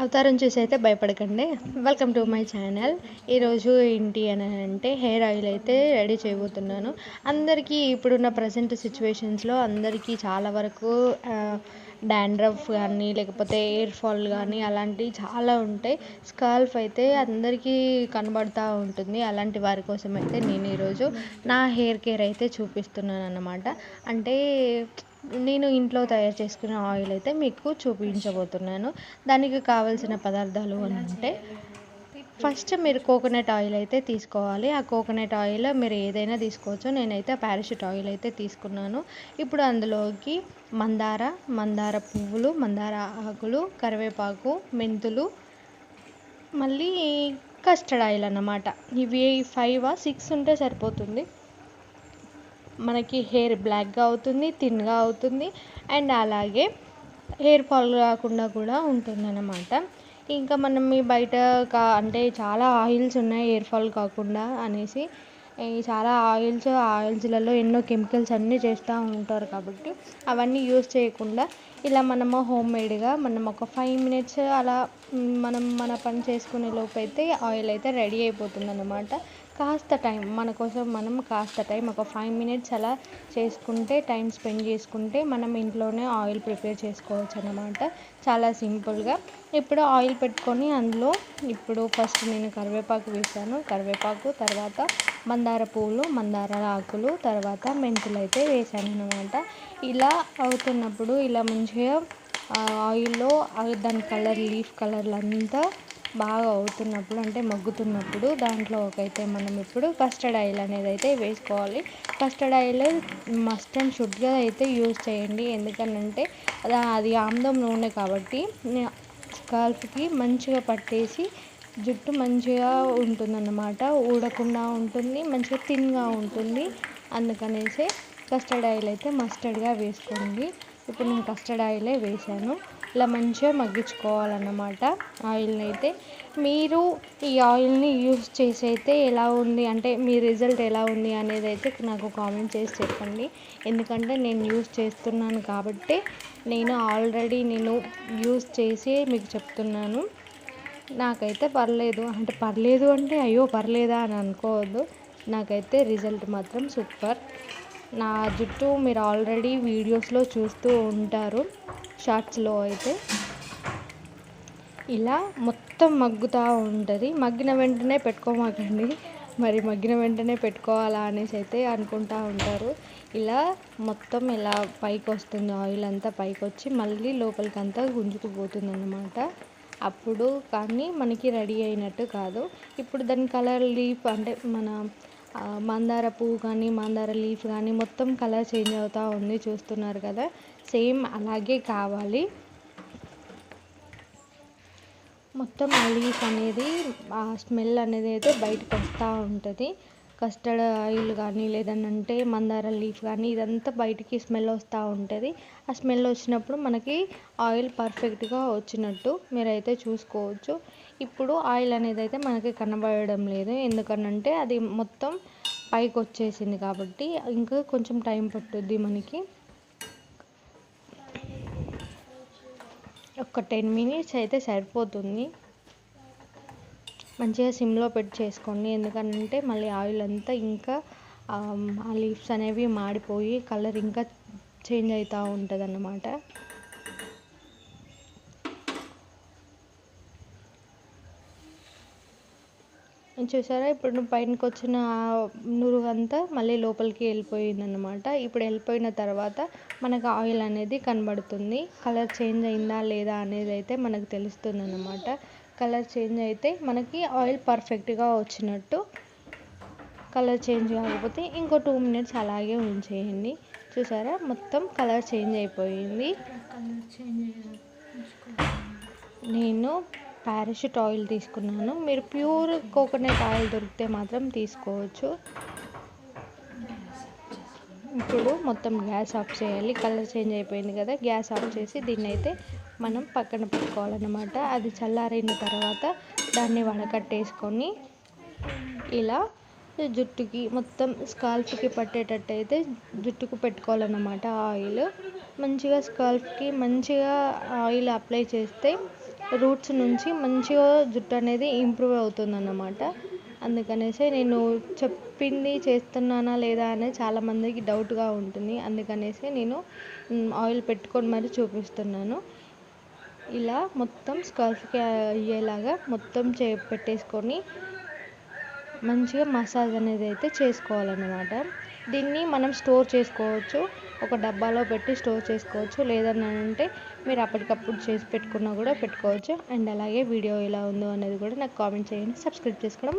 అవతారం చూసి అయితే భయపడకండి. వెల్కమ్ టు మై ఛానల్ ఈరోజు ఏంటి అని అంటే హెయిర్ ఆయిల్ అయితే రెడీ చేయబోతున్నాను. అందరికీ ఇప్పుడున్న ప్రజెంట్ సిచ్యువేషన్స్లో అందరికీ చాలా వరకు డాండ్రఫ్ కానీ లేకపోతే ఎయిర్ ఫాల్ కానీ అలాంటివి చాలా ఉంటాయి. స్కాల్ఫ్ అయితే అందరికీ కనబడుతూ ఉంటుంది. అలాంటి వారి కోసం అయితే నేను ఈరోజు నా హెయిర్ కేర్ అయితే చూపిస్తున్నాను అన్నమాట అంటే నేను ఇంట్లో తయారు చేసుకునే ఆయిల్ అయితే మీకు చూపించబోతున్నాను. దానికి కావాల్సిన పదార్థాలు అంటే ఫస్ట్ మీరు కోకోనట్ ఆయిల్ అయితే తీసుకోవాలి. ఆ కోకోనట్ ఆయిల్ మీరు ఏదైనా తీసుకోవచ్చు. నేనైతే పారాషూట్ ఆయిల్ అయితే తీసుకున్నాను. ఇప్పుడు అందులోకి మందార మందార పువ్వులు మందార ఆకులు కరివేపాకు మెంతులు మళ్ళీ కస్టర్డ్ ఆయిల్ అన్నమాట. ఇవి ఫైవ్ సిక్స్ ఉంటే సరిపోతుంది. మనకి హెయిర్ బ్లాక్గా అవుతుంది థిన్గా అవుతుంది అండ్ అలాగే హెయిర్ ఫాల్ కాకుండా కూడా ఉంటుందన్నమాట. ఇంకా మనం మీ బయట కా అంటే చాలా ఆయిల్స్ ఉన్నాయి హెయిర్ ఫాల్ కాకుండా అనేసి. చాలా ఆయిల్స్ ఆయిల్స్లలో ఎన్నో కెమికల్స్ అన్నీ చేస్తూ ఉంటారు కాబట్టి అవన్నీ యూస్ చేయకుండా ఇలా మనము హోమ్ మేడ్గా మనం ఒక ఫైవ్ మినిట్స్ అలా మనం మన పని చేసుకునే లోపు అయితే ఆయిల్ అయితే రెడీ అయిపోతుంది అనమాట కాస్త టైం మన కోసం మనం కాస్త టైం ఒక ఫైవ్ మినిట్స్ అలా చేసుకుంటే టైం స్పెండ్ చేసుకుంటే మనం ఇంట్లోనే ఆయిల్ ప్రిపేర్ చేసుకోవచ్చు అన్నమాట. చాలా సింపుల్గా. ఇప్పుడు ఆయిల్ పెట్టుకొని అందులో ఇప్పుడు ఫస్ట్ నేను కరివేపాకు వేసాను. కరివేపాకు తర్వాత మందార పువ్వులు మందార ఆకులు తర్వాత మెంతులు అయితే వేసాను అనమాట ఇలా అవుతున్నప్పుడు ఇలా మంచిగా ఆయిల్లో దాని కలర్ లీఫ్ కలర్లు అంతా బాగా అవుతున్నప్పుడు అంటే మగ్గుతున్నప్పుడు దాంట్లో ఒకైతే మనం ఇప్పుడు కస్టర్డ్ ఆయిల్ అనేది అయితే వేసుకోవాలి. కస్టర్డ్ ఆయిల్ మస్ట్ అండ్ షుడ్గా అయితే యూజ్ చేయండి. ఎందుకనంటే అది ఆముదం నూనె కాబట్టి స్కాల్ఫ్కి మంచిగా పట్టేసి జుట్టు మంచిగా ఉంటుందన్నమాట. ఊడకుండా ఉంటుంది మంచిగా థిన్గా ఉంటుంది. అందుకనేసి కస్టర్డ్ ఆయిల్ అయితే మస్టర్డ్గా వేసుకోండి. ఇప్పుడు నేను కస్టర్డ్ ఆయిలే వేసాను ఇలా మంచిగా మగ్గించుకోవాలన్నమాట. ఆయిల్ని అయితే మీరు ఈ ఆయిల్ని యూస్ చేసి అయితే ఎలా ఉంది అంటే మీ రిజల్ట్ ఎలా ఉంది అనేది అయితే నాకు కామెంట్ చేసి చెప్పండి. ఎందుకంటే నేను యూస్ చేస్తున్నాను కాబట్టి నేను ఆల్రెడీ నేను యూస్ చేసి మీకు చెప్తున్నాను. నాకైతే పర్లేదు అంటే పర్లేదు అంటే అయ్యో పర్లేదా అని అనుకోవద్దు. నాకైతే రిజల్ట్ మాత్రం సూపర్. నా జుట్టు మీరు ఆల్రెడీ వీడియోస్లో చూస్తూ ఉంటారు. షార్ట్స్లో అయితే ఇలా మొత్తం మగ్గుతూ ఉంటుంది. మగ్గిన వెంటనే పెట్టుకోమాకండి. మరి మగ్గిన వెంటనే పెట్టుకోవాలా అనేసి అయితే అనుకుంటూ ఉంటారు. ఇలా మొత్తం ఇలా పైకి వస్తుంది ఆయిల్ అంతా పైకి వచ్చి మళ్ళీ లోపలికి అంతా గుంజుకుపోతుంది అన్నమాట అప్పుడు కానీ మనకి రెడీ అయినట్టు కాదు. ఇప్పుడు దాని కలర్ లీఫ్ అంటే మన మందార పువ్వు కానీ మందార లీఫ్ కానీ మొత్తం కలర్ చేంజ్ అవుతూ ఉంది చూస్తున్నారు కదా. సేమ్ అలాగే కావాలి. మొత్తం ఆ లీఫ్ అనేది ఆ స్మెల్ అనేది అయితే బయటకు వస్తూ ఉంటుంది. కస్టర్డ్ ఆయిల్ కానీ లేదనంటే మందార లీఫ్ కానీ ఇదంతా బయటికి స్మెల్ వస్తూ ఉంటుంది. ఆ స్మెల్ వచ్చినప్పుడు మనకి ఆయిల్ పర్ఫెక్ట్గా వచ్చినట్టు మీరైతే చూసుకోవచ్చు. ఇప్పుడు ఆయిల్ అనేది అయితే మనకి కనబడడం లేదు. ఎందుకనంటే అది మొత్తం పైకి వచ్చేసింది కాబట్టి ఇంకా కొంచెం టైం పట్టుద్ది మనకి. ఒక టెన్ మినిట్స్ అయితే సరిపోతుంది. మంచిగా సిమ్లో పెట్టి చేసుకోండి. ఎందుకంటే మళ్ళీ ఆయిల్ అంతా ఇంకా ఆ లీవ్స్ అనేవి మాడిపోయి కలర్ ఇంకా చేంజ్ అవుతూ ఉంటుంది అన్నమాట చూసారా? ఇప్పుడు పైనకి వచ్చిన నురుగంతా మళ్ళీ లోపలికి వెళ్ళిపోయిందన్నమాట. ఇప్పుడు వెళ్ళిపోయిన తర్వాత మనకు ఆయిల్ అనేది కనబడుతుంది. కలర్ చేంజ్ అయిందా లేదా అనేది అయితే మనకు తెలుస్తుంది అనమాట కలర్ చేంజ్ అయితే మనకి ఆయిల్ పర్ఫెక్ట్గా వచ్చినట్టు కలర్ చేంజ్ కాకపోతే ఇంకో టూ మినిట్స్ అలాగే ఉంచేయండి. చూసారా? మొత్తం కలర్ చేంజ్ అయిపోయింది. నేను పారాషూట్ ఆయిల్ తీసుకున్నాను. మీరు ప్యూర్ కోకోనట్ ఆయిల్ దొరికితే మాత్రం తీసుకోవచ్చు. ఇప్పుడు మొత్తం గ్యాస్ ఆఫ్ చేయాలి. కలర్ చేంజ్ అయిపోయింది కదా గ్యాస్ ఆఫ్ చేసి దీన్ని అయితే మనం పక్కన పెట్టుకోవాలన్నమాట. అది చల్లారిన తర్వాత దాన్ని వడకట్టేసుకొని ఇలా జుట్టుకి మొత్తం స్కాల్ఫ్కి పట్టేటట్టు అయితే జుట్టుకు పెట్టుకోవాలన్నమాట ఆయిల్. మంచిగా స్కాల్ఫ్కి మంచిగా ఆయిల్ అప్లై చేస్తే రూట్స్ నుంచి మంచిగా జుట్టు అనేది ఇంప్రూవ్ అవుతుందన్నమాట. అందుకనేసి నేను చెప్పింది చేస్తున్నానా లేదా అనేది చాలామందికి డౌట్గా ఉంటుంది. అందుకనేసి నేను ఆయిల్ పెట్టుకొని మరి చూపిస్తున్నాను. ఇలా మొత్తం స్కల్ఫ్కి అయ్యేలాగా మొత్తం చే పెట్టేసుకొని మంచిగా మసాజ్ అనేది అయితే చేసుకోవాలన్నమాట. దీన్ని మనం స్టోర్ చేసుకోవచ్చు. ఒక డబ్బాలో పెట్టి స్టోర్ చేసుకోవచ్చు. లేదని అంటే మీరు అప్పటికప్పుడు చేసి పెట్టుకున్నా కూడా పెట్టుకోవచ్చు. అండ్ అలాగే వీడియో ఎలా ఉందో అనేది కూడా నాకు కామెంట్ చేయండి. సబ్స్క్రైబ్ చేసుకోవడం